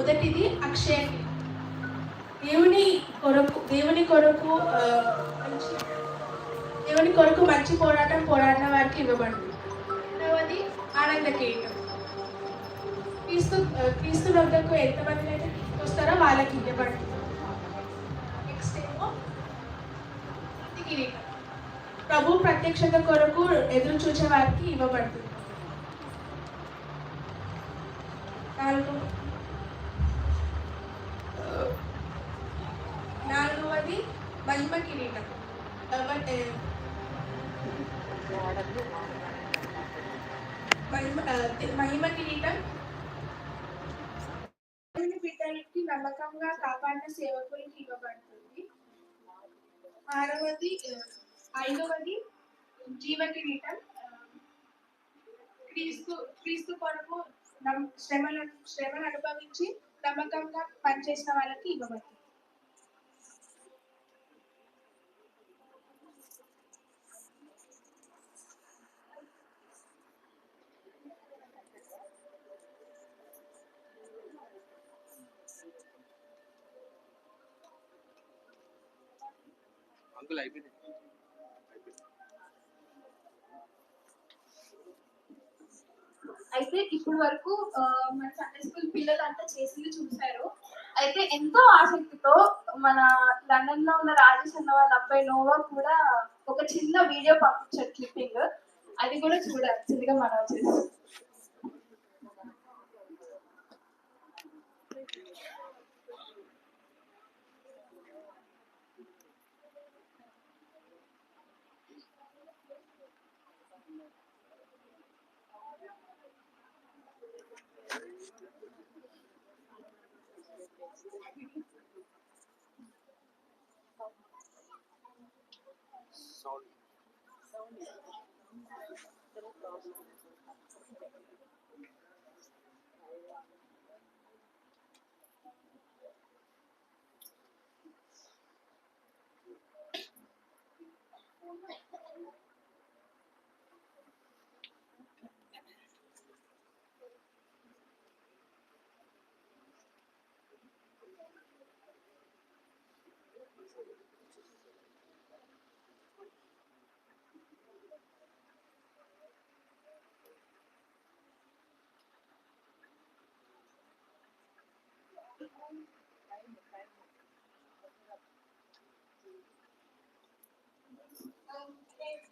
మొదటిది అక్షయ దేవుని కొరకు దేవుని కొరకు మంచి దేవుని కొరకు మంచి పోరాటం పోరాడిన వారికి ఇవ్వబడుతుంది రెండవది ఆనంద కిరీటం. క్రీస్తు క్రీస్తు వద్దకు ఎంతమంది అయితే వస్తారో వాళ్ళకి ఇవ్వబడుతుంది నెక్స్ట్ ఏమో? కిరీటం. ప్రభు ప్రత్యక్షత కొరకు ఎదురు చూసే వారికి ఇవ్వబడుతుంది నాలుగు ఆ, నాలుగవది మహిమ కిరీటం ఎవ- ఏ, మహిమ కిరీటం? బిడ్డలకి నమ్మకంగా కాపాడిన సేవకులకి ఇవ్వబడుతుంది. ఆరవది ఐదవది జీవ కిరీటం. క్రీస్తు క్రీస్తు కొరకు నమ్- శ్రమను అనుభవించి నమ్మకంగా పనిచేసిన వాళ్ళకి ఇవ్వబడుతుంది. అంకుల్ అయిపోయింది అయితే ఇప్పుడు వరకు మన సండే స్కూల్ పిల్లలు అంతా చేసింది చూశారు. అయితే ఎంతో ఆసక్తితో మన లండన్లో ఉన్న రాజేష్ అన్న వాళ్ళ అబ్బాయి నోవా కూడా ఒక చిన్న వీడియో పంపించారు క్లిప్పింగ్ అది కూడా చూడాల్సిందిగా మనం చేస్తాం sorry Second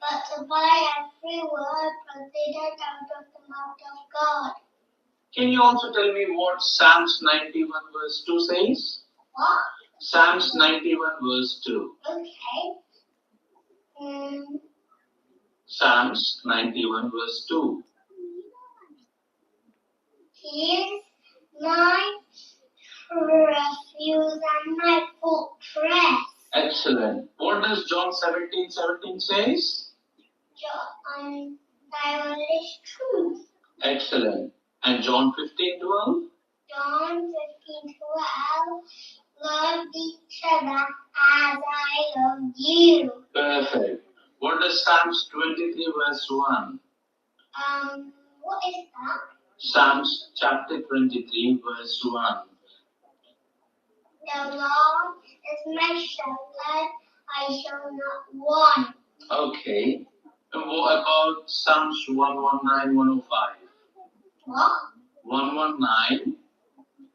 but by every word proceeded out of the mouth of God. Can you also tell me what Psalms 91 verse 2 says? What? Psalms 91 verse 2. Okay. Hmm. Psalms 91 verse 2. He is my refuge and my fortress. Excellent. What does John 17 17 says? John, thy word is truth. Excellent. And John 15 12? John 15, 12. Love each other as I love you. Perfect. What does Psalms 23 verse 1? Um, what is that? Psalms chapter 23 verse 1. The Lord is my shepherd, I shall not want. Okay. And what about Psalms 119, 105? What? 119,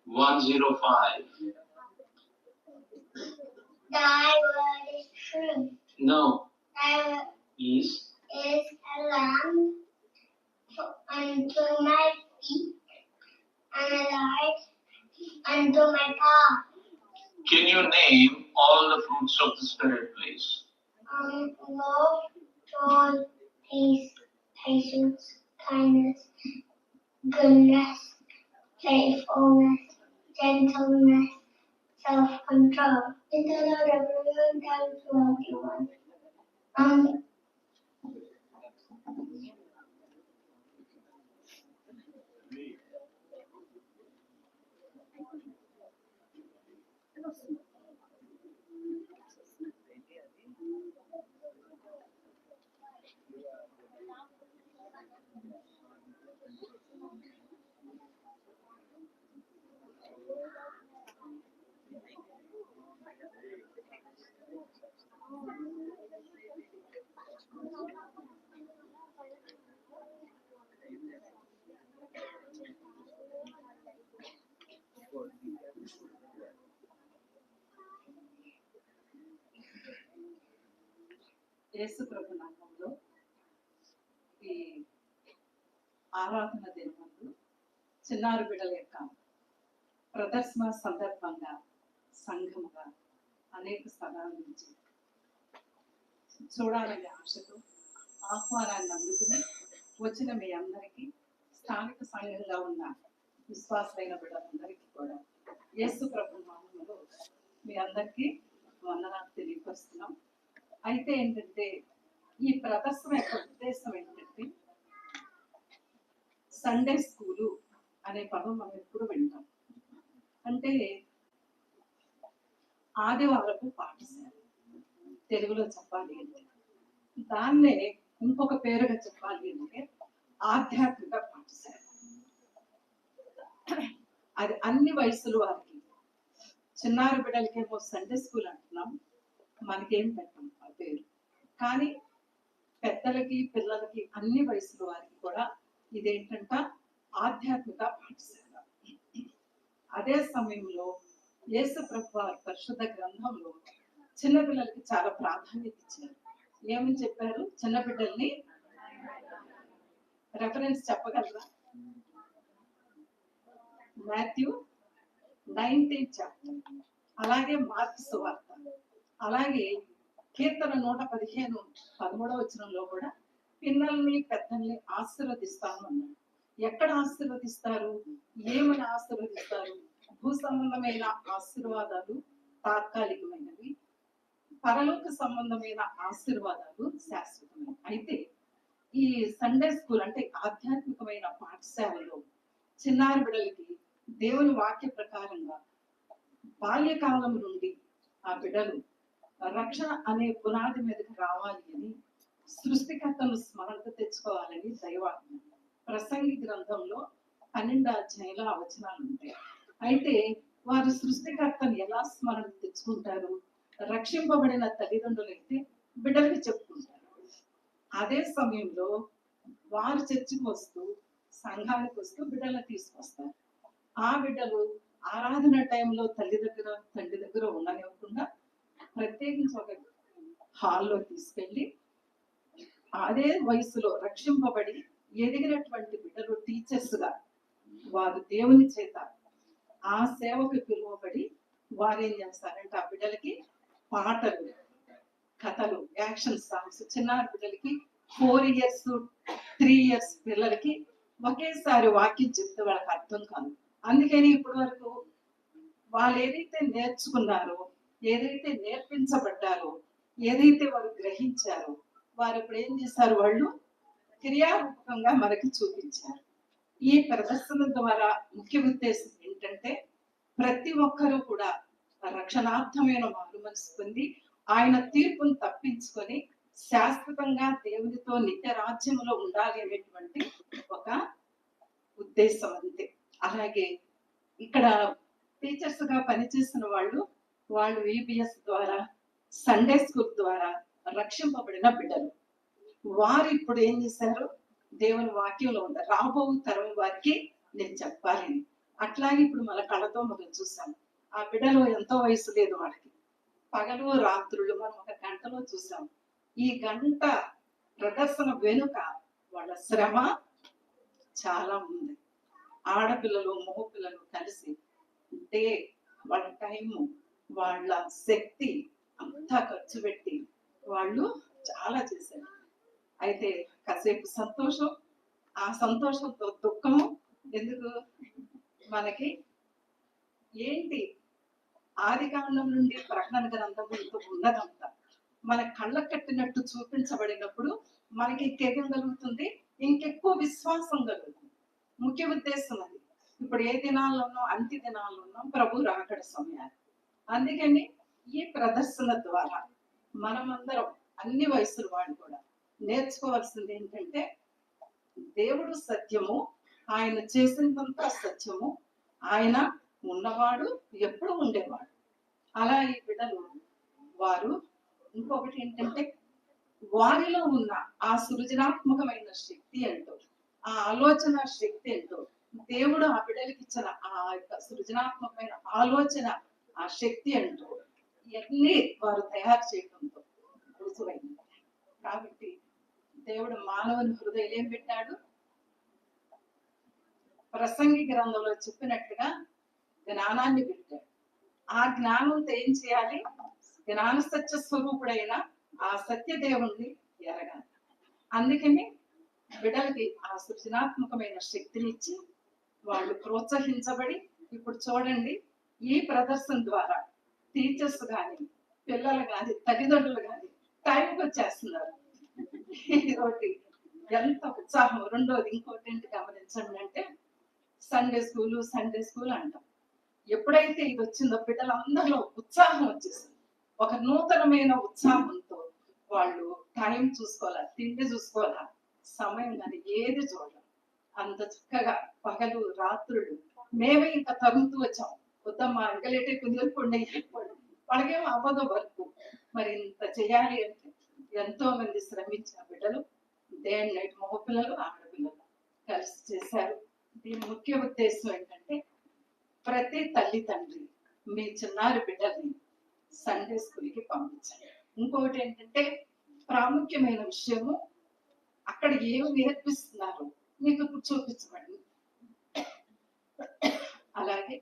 105. Thy word is true. No. Thy word is, is a lamp unto my feet and a light unto my path. Can you name all the fruits of the Spirit, please? Um, love, joy, peace, patience, kindness, goodness, faithfulness, gentleness, self-control. Is the Lord everyone comes to everyone? Um, Yesu ప్రభు నామంలో ఈ ఆరాధన దినమందు చిన్నారి బిడ్డల యొక్క ప్రదర్శన సందర్భంగా సంఘముగా అనేక స్థలాల నుంచి చూడాలనే ఆశతో. ఆహ్వానాన్ని అందుకుని వచ్చిన మీ అందరికీ స్థానిక సంఘంగా ఉన్న విశ్వాసమైన బిడ్డలందరికీ కూడా యేసు ప్రభు నామంలో మీ అందరికీ వందనాలు తెలియపరుస్తున్నాం. అయితే ఏంటంటే ఈ ప్రదర్శన యొక్క ఉద్దేశం ఏంటంటే సండే స్కూలు అనే పదం మనం ఎప్పుడు వింటాం. అంటే ఆదివారపు పాఠశాల. తెలుగులో చెప్పాలి అంటే దాన్నే ఇంకొక పేరుగా చెప్పాలి అంటే ఆధ్యాత్మిక పాఠశాల. అది అన్ని వయసులు వారికి. చిన్నారి బిడ్డలకేమో సండే స్కూల్ అంటున్నాం. మనకేం పెట్టాం ఆ పేరు. కానీ పెద్దలకి పిల్లలకి అన్ని వయసుల వారికి కూడా ఇదేంటంట? ఆధ్యాత్మిక పాఠశాల. అదే సమయంలో యేసు ప్రభు పరిశుద్ధ గ్రంథంలో చిన్నపిల్లలకి చాలా ప్రాధాన్యత ఇచ్చారు. ఏమని చెప్పారు? చిన్న బిడ్డల్ని రెఫరెన్స్ చెప్పగలరా? Matthew nineteen chapter. అలాగే మార్క్స్ సువార్త. అలాగే కీర్తన నూట పదిహేను పదమూడవ వచనంలో కూడా పిల్లల్ని పెద్దల్ని ఆశీర్వదిస్తాను అన్నాడు. ఎక్కడ ఆశీర్వదిస్తారు? ఏమని ఆశీర్వదిస్తారు? భూ సంబంధమైన ఆశీర్వాదాలు తాత్కాలికమైనవి. పరలోక సంబంధమైన ఆశీర్వాదాలు శాశ్వతమైనవి అయితే ఈ సండే స్కూల్ అంటే ఆధ్యాత్మికమైన పాఠశాలలో చిన్నారి బిడ్డలకి దేవుని వాక్య ప్రకారంగా బాల్యకాలం నుండి ఆ బిడ్డలు రక్షణ అనే పునాది మీదకి రావాలి అని సృష్టికర్తను స్మరణకు తెచ్చుకోవాలని దైవాజ్ఞ. ప్రసంగి గ్రంథంలో పన్నెండు అధ్యాయంలో అవచనాలు ఉంటాయి. అయితే వారు సృష్టికర్తను ఎలా స్మరణ తెచ్చుకుంటారు? రక్షింపబడిన తల్లిదండ్రులు అయితే బిడ్డలకి చెప్పుకుంటారు. అదే సమయంలో వారు చర్చికి వస్తూ సంఘానికి వస్తూ బిడ్డలను తీసుకొస్తారు. ఆ బిడ్డలు ఆరాధన టైంలో తల్లి దగ్గర తండ్రి దగ్గర ఉండనివ్వకుండా ప్రత్యేకించి ఒక హాల్లో తీసుకెళ్ళి అదే వయసులో రక్షింపబడి ఎదిగినటువంటి బిడ్డలు టీచర్స్గా వారు దేవుని చేత ఆ సేవకు పిలువబడి వారు ఏం చేస్తారంటే ఆ బిడ్డలకి పాటలు కథలు యాక్షన్ సాంగ్స్ చిన్నారి పిల్లలకి ఫోర్ ఇయర్స్ త్రీ ఇయర్స్ పిల్లలకి ఒకేసారి వాక్యం చెప్తే వాళ్ళకి అర్థం కాదు. అందుకని ఇప్పటి వరకు వాళ్ళు ఏదైతే నేర్చుకున్నారో ఏదైతే నేర్పించబడ్డారో ఏదైతే వారు గ్రహించారో వారు ఇప్పుడు ఏం చేశారు వాళ్ళు? క్రియారూపకంగా మనకి చూపించారు. ఈ ప్రదర్శన ద్వారా ముఖ్య ఉద్దేశం ఏంటంటే ప్రతి ఒక్కరూ కూడా రక్షణార్థమైన మారు మనసు పొంది ఆయన తీర్పును తప్పించుకొని శాశ్వతంగా దేవునితో నిత్య రాజ్యంలో ఉండాలి అనేటువంటి ఒక ఉద్దేశం అంతే. అలాగే ఇక్కడ టీచర్స్గా పనిచేసిన వాళ్ళు వాళ్ళు ఈబిఎస్ ద్వారా సండే స్కూల్ ద్వారా రక్షింపబడిన బిడ్డలు. వారు ఇప్పుడు ఏం చేశారు? దేవుని వాక్యంలో ఉంది. రాబో తరం వారికి నేను చెప్పాలి. అట్లాగే ఇప్పుడు మన కళతో మనం చూసాము ఆ బిడ్డలు ఎంతో వయసు లేదు వాళ్ళకి పగలు రాత్రులు మనం ఒక గంటలో చూసాం. ఈ గంట ప్రదర్శన వెనుక వాళ్ళ శ్రమ చాలా ఉంది. ఆడపిల్లలు మగపిల్లలు కలిసి డే వాళ్ళ టైము వాళ్ళ శక్తి అంతా ఖర్చు పెట్టి వాళ్ళు చాలా చేశారు. అయితే కాసేపు సంతోషం ఆ సంతోషంతో దుఃఖము ఎందుకు? మనకి ఏంటి? ఆది కాండం నుండి ప్రకటన గ్రంథం ఇంత ఉన్నదంతా. మన కళ్ళ కట్టినట్టు చూపించబడినప్పుడు మనకి ఇంకేం కలుగుతుంది ఇంకెక్కువ విశ్వాసం కలుగుతుంది. ముఖ్య ఉద్దేశం అది. ఇప్పుడు ఏ దినాల్లోనో అంత్య దినాల్లోనో ప్రభు రాకడ సమయాలు. అందుకని ఈ ప్రదర్శన ద్వారా మనమందరం అన్ని వయసుల వాళ్ళు కూడా నేర్చుకోవాల్సింది ఏంటంటే దేవుడు సత్యము ఆయన చేసినంత సత్యము ఆయన ఉన్నవాడు ఎప్పుడు ఉండేవాడు. అలా ఈ బిడ్డలు వారు ఇంకొకటి ఏంటంటే వారిలో ఉన్న ఆ సృజనాత్మకమైన శక్తి ఏంటో ఆ ఆలోచన శక్తి ఏంటో దేవుడు ఆ బిడ్డలకి ఇచ్చిన ఆ యొక్క సృజనాత్మకమైన ఆలోచన ఆ శక్తి అంటూ ఇవన్నీ వారు తయారు చేయడంతో రుసువైంది కాబట్టి దేవుడు మానవుని హృదయం ఏం పెట్టాడు? ప్రసంగి గ్రంథంలో చెప్పినట్టుగా జ్ఞానాన్ని పెట్టాడు ఆ జ్ఞానంతో ఏం చేయాలి? జ్ఞాన సత్య స్వరూపుడైన ఆ సత్యదేవుణ్ణి ఎరగాలి. అందుకని బిడ్డలకి ఆ సృజనాత్మకమైన శక్తిని ఇచ్చి వాళ్ళు ప్రోత్సహించబడి ఇప్పుడు చూడండి ఈ ప్రదర్శన ద్వారా టీచర్స్ కానీ పిల్లలు కానీ తల్లిదండ్రులు కానీ టైంకి వచ్చేస్తున్నారు. ఇదొకటి ఎంత ఉత్సాహం. రెండోది ఇంకోటి ఏంటి గమనించండి అంటే సండే స్కూలు సండే స్కూల్ అంటాం. ఎప్పుడైతే ఇది వచ్చిందో బిడ్డలందరిలో ఉత్సాహం వచ్చేసింది. ఒక నూతనమైన ఉత్సాహంతో వాళ్ళు టైం చూసుకోవాలా తిండి చూసుకోవాలా సమయం కానీ ఏది చూడాలి అంత చక్కగా పగలు రాత్రులు మేమే ఇంకా తరుగుతూ వచ్చాం. వద్దమ్మా ఇంకలేటే కుదిరిపోండి వాళ్ళకేం అవ్వదు వర్క్. మరి ఇంత చేయాలి అంటే ఎంతో మంది శ్రమించిన బిడ్డలు డే అండ్ నైట్ మగపిల్లలు ఆడపిల్లలు కలిసి చేశారు. దీని ముఖ్య ఉద్దేశం ఏంటంటే ప్రతి తల్లి తండ్రి మీ చిన్నారి బిడ్డల్ని సండే స్కూల్కి పంపించండి ఇంకొకటి ఏంటంటే ప్రాముఖ్యమైన విషయము అక్కడ ఏమి నేర్పిస్తున్నారు మీకు ఇప్పుడు చూపించబడింది. అలాగే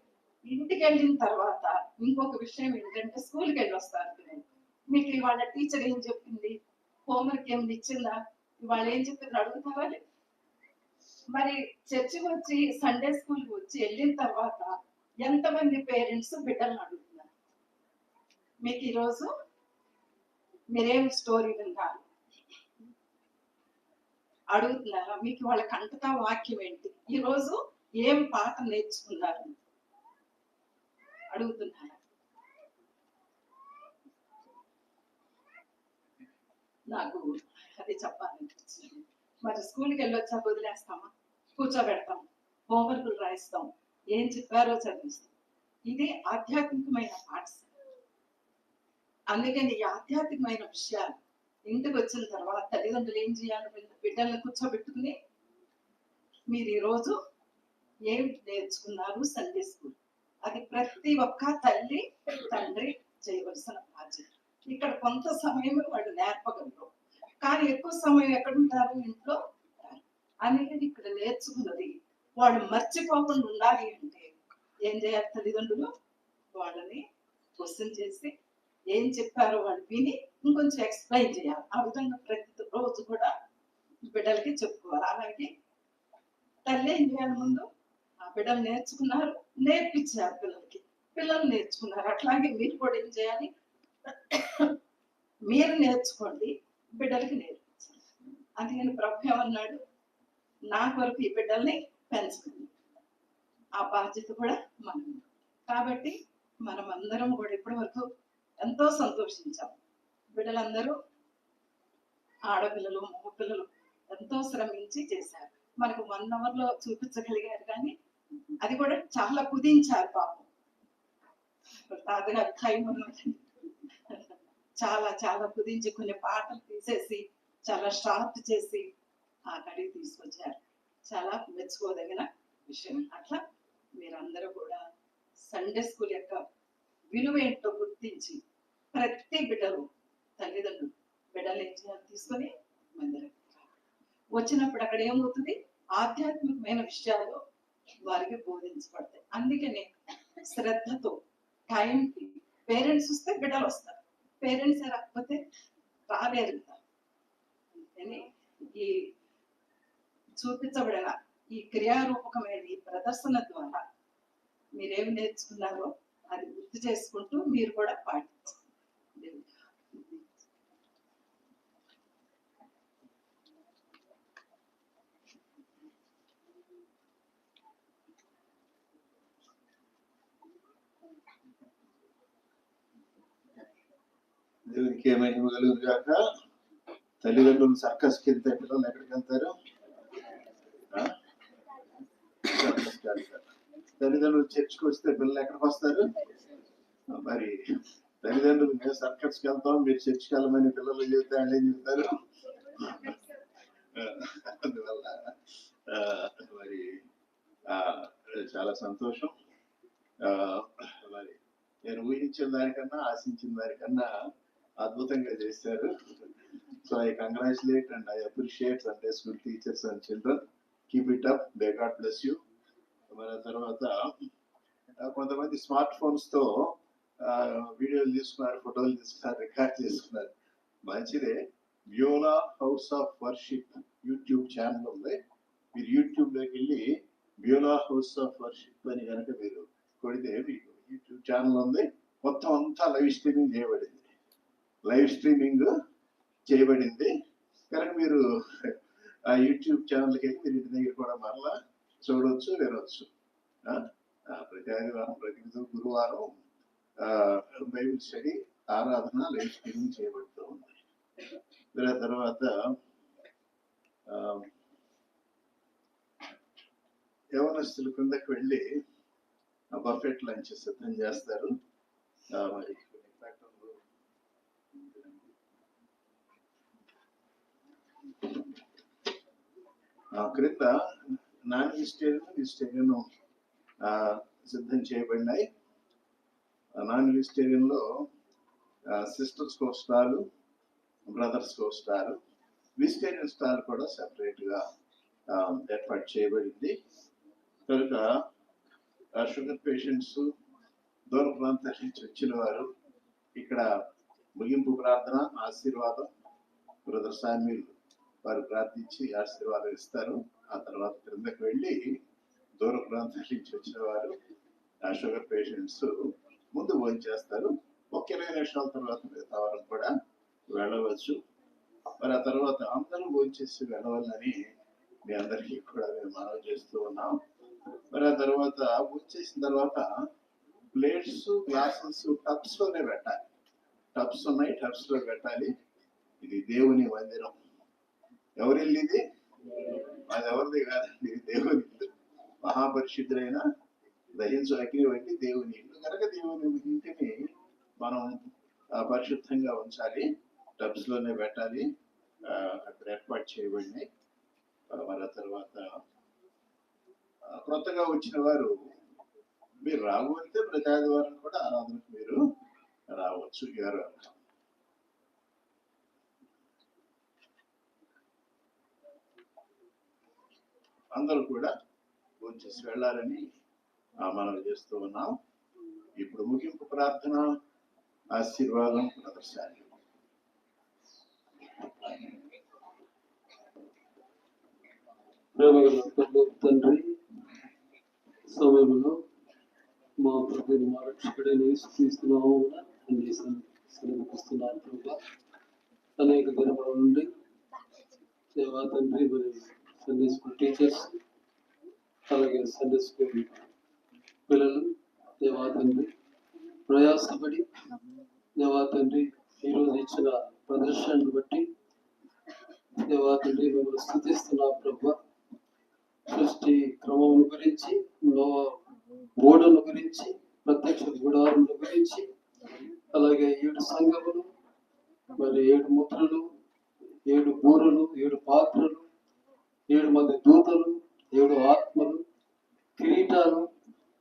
ఇంటికి వెళ్ళిన తర్వాత ఇంకొక విషయం ఏంటంటే స్కూల్కి వెళ్ళి వస్తారు మీకు ఇవాళ టీచర్ ఏం చెప్పింది? హోంవర్క్ ఏమి ఇచ్చిందా? ఇవాళ ఏం చెప్పింది? అడుగుతారా? మరి చర్చికి వచ్చి సండే స్కూల్కి వచ్చి వెళ్ళిన తర్వాత ఎంతమంది పేరెంట్స్ బిడ్డలను అడుగుతున్నారు? మీకు ఈరోజు మీరేం స్టోరీ కాదు అడుగుతున్నారా? మీకు వాళ్ళ కంటతా వాక్యం ఏంటి? ఈరోజు ఏం పాట నేర్చుకున్నారు? అడుగుతున్నారా? నాకు అది చెప్పాలనిపించింది. మరి స్కూల్కి వెళ్ళొచ్చా? వదిలేస్తామా? కూర్చోబెడతాం. హోంవర్క్లు రాయిస్తాం. ఏం చెప్పారో చదివిస్తాం. ఇది ఆధ్యాత్మికమైన పాఠశాల అందుకని ఈ ఆధ్యాత్మికమైన విషయాలు ఇంటికి వచ్చిన తర్వాత తల్లిదండ్రులు ఏం చేయాలి? వీళ్ళ బిడ్డల్ని కూర్చోబెట్టుకుని మీరు ఈరోజు ఏం నేర్చుకున్నారు? Sunday school. అది ప్రతి ఒక్క తల్లి తండ్రి చేయవలసిన బాధ్యత. ఇక్కడ కొంత సమయం వాళ్ళు నేర్పగలరు. కానీ ఎక్కువ సమయం ఎక్కడుంటారు ఇంట్లో అందుకని ఇక్కడ నేర్చుకున్నది వాళ్ళు మర్చిపోకుండా ఉండాలి అంటే ఏం చేయాలి తల్లిదండ్రులు? వాళ్ళని క్వశ్చన్ చేసి ఏం చెప్పారో వాళ్ళు విని ఇంకొంచెం ఎక్స్ప్లెయిన్ చేయాలి. ఆ విధంగా ప్రతి రోజు కూడా బిడ్డలకి చెప్పుకోవాలి. అలాగే తల్లి ఏం చేయాలి ముందు? ఆ బిడ్డలు నేర్చుకున్నారు నేర్పించారు పిల్లలకి. పిల్లలు నేర్చుకున్నారు. అట్లాగే మీరు కూడా ఏం చేయాలి? మీరు నేర్చుకోండి బిడ్డలకి నేర్పించాలి. అందుకని ప్రభు ఏమన్నాడు? నా కొరకు ఈ బిడ్డల్ని పెంచుకుంది ఆ బాధ్యత కూడా మనం కాబట్టి మనం అందరం కూడా ఇప్పటి వరకు ఎంతో సంతోషించాం. బిడ్డలందరూ ఆడపిల్లలు మగపిల్లలు ఎంతో శ్రమించి చేశారు. మనకు వన్ అవర్లో చూపించగలిగారు కానీ అది కూడా చాలా కుదించారు పాపం. తాతగారు చాలా చాలా కుదించి కొన్ని పాటలు తీసేసి చాలా షార్ట్ చేసి ఆ కడిగి తీసుకొచ్చారు. చాలా మెచ్చుకోదగిన విషయం. అట్లా మీరందరూ కూడా సండే స్కూల్ యొక్క విలువ ఏంటో గుర్తించి ప్రతి బిడ్డలు తల్లిదండ్రులు బిడ్డలు ఏం చేయాలి? తీసుకొని మందిరం వచ్చినప్పుడు అక్కడ ఏమవుతుంది? ఆధ్యాత్మికమైన విషయాలు వారికి బోధించబడతాయి. అందుకనే శ్రద్ధతో టైంకి పేరెంట్స్ వస్తే బిడ్డలు వస్తారు. పేరెంట్స్ రాకపోతే రాలేరు కదా. అందుకని ఈ చూపించబడిన ఈ క్రియారూపకమైన ఈ ప్రదర్శన ద్వారా మీరేమి నేర్చుకున్నారో అది గుర్తు చేసుకుంటూ మీరు కూడా పాటించండి. దేవునికి ఏమైనా తల్లిదండ్రులు సర్కస్కి వెళ్తే పిల్లలు ఎక్కడికి వెళ్తారు ఆ? సర్కస్కి వెళ్తారు. తల్లిదండ్రులు చర్చికి వస్తే పిల్లలు ఎక్కడికి వస్తారు? మరి తల్లిదండ్రులు మేము సర్కస్కి వెళ్తాం మీరు చర్చికి వెళ్ళమని పిల్లలు చెబితే వాళ్ళు ఏం చెప్తారు అందువల్ల మరి చాలా సంతోషం. మరి నేను ఊహించిన దానికన్నా ఆశించిన దానికన్నా అద్భుతంగా చేశారు. So I congratulate and I appreciate Sunday school teachers and children keep it up they God bless you మన తర్వాత కొంతమంది స్మార్ట్ ఫోన్స్తో వీడియోలు తీసుకున్నారు ఫోటోలు తీసుకున్నారు రికార్డ్ చేసుకున్నారు. మంచిదే. Beulah House of Worship YouTube channel ఉంది. మీరు యూట్యూబ్లోకి వెళ్ళి వ్యూలా హౌస్ ఆఫ్ వర్షిప్ అని కనుక మీరు కొడితే మీకు యూట్యూబ్ ఛానల్ ఉంది. మొత్తం అంతా లైవ్ స్ట్రీమింగ్ చేయబడింది. లైవ్ స్ట్రీమింగ్ చేయబడింది. కనుక మీరు ఆ యూట్యూబ్ ఛానల్కి వెళ్ళి మీరు ఇంటి దగ్గర కూడా మరలా చూడవచ్చు వినొచ్చు. ప్రతి ఆదివారం ప్రతి గురువారం బైబిల్ స్టడీ ఆరాధన లైవ్ స్ట్రీమింగ్ చేయబడుతూ ఉంది. దాని తర్వాత యవనస్తుల యవనస్తులు కిందకి వెళ్ళి బఫెట్ లంచ్ సిద్ధం చేస్తారు. క్రింద నాన్ వెజిటేరియన్ వెజిటేరియన్ సిద్ధం చేయబడినాయి. నాన్ వెజిటేరియన్లో సిస్టర్స్కి ఒక స్టాలు బ్రదర్స్ కో స్టాలు వెజిటేరియన్ స్టాల్ కూడా సపరేట్గా ఏర్పాటు చేయబడింది. కనుక షుగర్ పేషెంట్స్ దూర ప్రాంతాల నుంచి వచ్చిన వారు ఇక్కడ ముగింపు ప్రార్థన ఆశీర్వాదం బ్రదర్ సామ్యుల్ వారు ప్రార్థించి ఆశీర్వాదం ఇస్తారు. ఆ తర్వాత క్రిందకు వెళ్ళి దూర ప్రాంతాల నుంచి వచ్చిన వారు ఆ షుగర్ పేషెంట్స్ ముందు భోజనం చేస్తారు. ఒక ఇరవై నిమిషాల తర్వాత మిగతా వారు కూడా వెళ్ళవచ్చు. మరి ఆ తర్వాత అందరూ భోజనం చేసి వెళ్ళవాలని మీ అందరికీ కూడా మేము మనవి చేస్తూ ఉన్నాం. మరి ఆ తర్వాత వచ్చేసిన తర్వాత ప్లేట్స్ గ్లాసెస్ టప్స్లోనే పెట్టాలి. టబ్స్ ఉన్నాయి టబ్స్లో పెట్టాలి. ఇది దేవుని మందిరం. ఎవరు వెళ్ళింది అది ఎవరిది కాదండి దేవుని ఇల్లు. మహాపరిశుద్ధులైన దహించు అగ్ని వంటి దేవుని ఇల్లు. కనుక దేవుని ఇంటిని మనం పరిశుద్ధంగా ఉంచాలి. టబ్స్లోనే పెట్టాలి అక్కడ ఏర్పాటు చేయబడినాయి మరి తర్వాత కొత్తగా వచ్చిన వారు మీరు రాకపోతే ప్రతి ఆదివారం కూడా ఆరాధనకు మీరు రావచ్చు. గారు అందరూ కూడా వచ్చేసి వెళ్ళాలని మనం చేస్తూ ఉన్నాం. ఇప్పుడు ముగింపు ప్రార్థన ఆశీర్వాదం ప్రదర్శన తండ్రి సమయంలో మా ప్రభు మా రక్షకుడైన యేసుక్రీస్తున్నాము తండ్రి ప్రభా. అనేక దినముల నుండి సేవా తండ్రి మరి సండే స్కూల్ టీచర్స్ అలాగే సండే స్కూల్ పిల్లలు దేవా తండ్రి ప్రయాసపడి దేవా తండ్రి ఈరోజు ఇచ్చిన ప్రదర్శనను బట్టి దేవా తండ్రి మిమ్మల్ని స్థుతిస్తున్నాం ప్రభు. సృష్టి క్రమం గురించి బోర్డును గురించి ప్రత్యక్ష గుడారుల గురించి అలాగే ఏడు సంఘములు మరి ఏడు ముద్రలు ఏడు బూరలు ఏడు పాత్రలు ఏడు మంది దూతలు ఏడు ఆత్మలు కిరీటాలు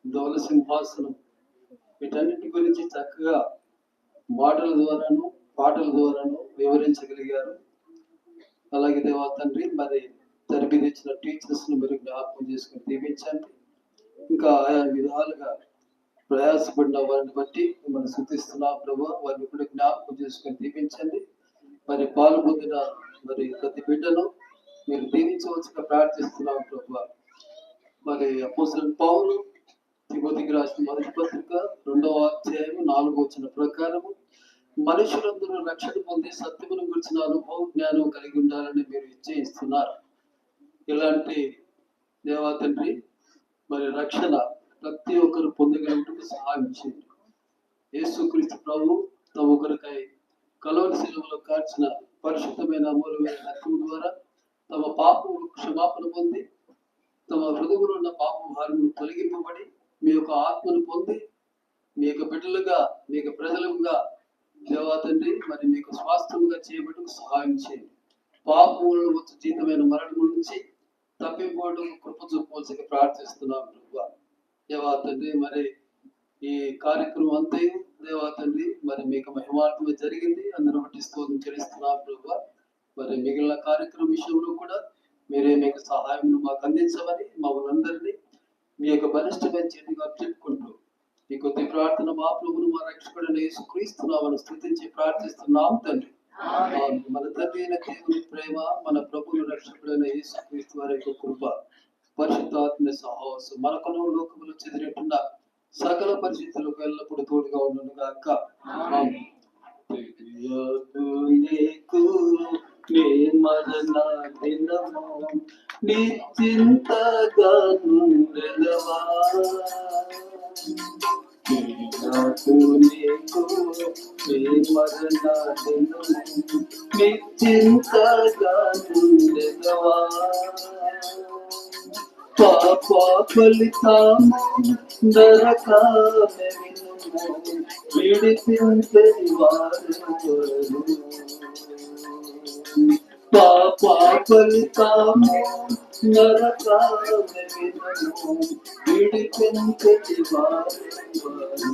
ధవల సింహాసనం. వీటన్నిటి గురించి చక్కగా మాటల ద్వారాను పాటల ద్వారాను వివరించగలిగారు. అలాగే దేవా తండ్రి మరి తరబిది ఇచ్చిన టీచర్స్ని మీరు జ్ఞాపకం చేసుకుని దీవించండి. ఇంకా ఆయా విధాలుగా ప్రయాసపడిన వారిని బట్టి మిమ్మల్ని శుద్ధిస్తున్నాం ప్రభు వారిని కూడా జ్ఞాపకం చేసుకొని దీవించండి. మరి పాల్గొందిన మరి ప్రతి బిడ్డను మీరు దీవించవలసిగా ప్రార్థిస్తున్నాం ప్రభు. మరి అపోసరం పౌరు తిమోతికి రాసిన మొదటి పత్రిక రెండవ అధ్యాయం నాలుగో వచ్చిన ప్రకారము మనుషులందరూ రక్షణ పొంది సత్యమును గురించిన అనుభవం జ్ఞానం కలిగి ఉండాలని మీరు ఇచ్చేయిస్తున్నారు ఇలాంటి దేవా తండ్రి? మరి రక్షణ ప్రతి ఒక్కరు పొందగలుగుటకు సహాయం చేయండి. యేసుక్రీస్తు ప్రభు తమ ఒకరికై కలవరి శిలువలో కార్చిన పరిశుద్ధమైన అమూలమైన రక్తం ద్వారా తమ పాపము క్షమాపణ పొంది తమ హృదయంలో ఉన్న పాపం భారము తొలగింపబడి మీ యొక్క ఆత్మను పొంది మీ యొక్క బిడ్డలుగా మీ యొక్క ప్రజలుగా దేవా తండ్రి మరి మీకు స్వాస్థ్యముగా చేయబట్టుకు సహాయం చేయండి. పాపములను వచ్చి జీతమైన మరణం నుంచి తప్పిపోవడం కృప చూపవలసిగా ప్రార్థిస్తున్నాం ప్రభు దేవా తండ్రి మరి ఈ కార్యక్రమం అంతే. దేవా తండ్రి మరి మీకు మహిమార్థమే జరిగింది. అందరూ బట్టి స్తోత్రం చెల్లిస్తున్నాం ప్రభు మరి మిగిలిన కార్యక్రమం విషయంలో కూడా మీరే మీకు సహాయం మాకు అందించమని మమ్మల్ని అందరినీ మీ యొక్క బలిష్టమైన చేతిగా చెప్పుకుంటూ ఈ కొద్ది ప్రార్థన మా ప్రభును మా రక్షకుడైన యేసుక్రీస్తున్నామని స్థుతించి ప్రార్థిస్తున్నాం తండ్రి. మన తండ్రి అయిన దేవుని ప్రేమ మన ప్రభువును రక్షకుడైన యేసుక్రీస్తు వారి యొక్క కృప పరిశుద్ధాత్మ సహవాసం మనకును లోకములు చెదిరెట్టున్న సకల పరిస్థితులకు ఎల్లప్పుడూ తోడుగా ఉండను గాక. ఆమేన్. దినము నిశ్చింతగా నుండెదవా తెలియదు నీకు నీ దినము నిశ్చింతగా నుండెదవా పాప ఫలితాము నరకామె విడిపించే వారు వారెవరు పాప ఫలితాము నరకామె వినుము విడిపించని వారెవరు